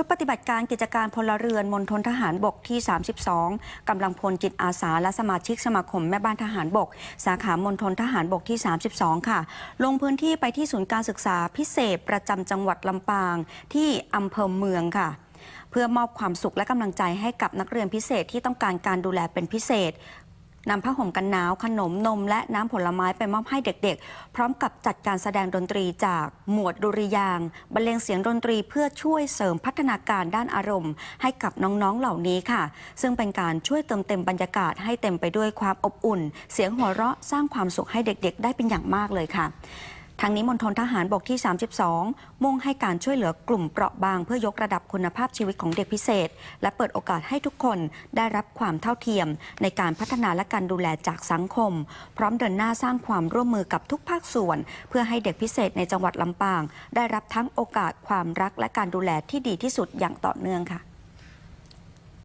ชุดปฏิบัติการกิจการพลเรือนมณฑลทหารบกที่ 32 กำลังพลจิตอาสาและสมาชิกสมาคมแม่บ้านทหารบก สาขามณฑลทหารบกที่ 32 ค่ะ ลงพื้นที่ไปที่ศูนย์การศึกษาพิเศษประจำจังหวัดลำปางที่อำเภอเมืองค่ะเพื่อมอบความสุขและกำลังใจให้กับนักเรียนพิเศษที่ต้องการการดูแลเป็นพิเศษ นำผ้าห่มกันหนาว ขนมนม และน้ำผลไม้ไปมอบให้เด็กๆ พร้อมกับจัดการแสดงดนตรีจากหมวดดุริยางบรรเลงเสียงดนตรีเพื่อช่วยเสริมพัฒนาการด้านอารมณ์ ให้กับน้องๆเหล่านี้ค่ะ ซึ่งเป็นการช่วยเติมเต็มบรรยากาศให้เต็มไปด้วยความอบอุ่น เสียงหัวเราะสร้างความสุขให้เด็กๆ ได้เป็นอย่างมากเลยค่ะ ทางนี้มณฑลทหารบกที่ 32 มุ่งให้การช่วยเหลือกลุ่มเปราะบางเพื่อยกระดับคุณภาพชีวิตของเด็กพิเศษ และเปิดโอกาสให้ทุกคนได้รับความเท่าเทียม ในการพัฒนาและการดูแลจากสังคม พร้อมเดินหน้าสร้างความร่วมมือกับทุกภาคส่วน เพื่อให้เด็กพิเศษในจังหวัดลำปาง ได้รับทั้งโอกาสความรักและการดูแลที่ดีที่สุดอย่างต่อเนื่องค่ะ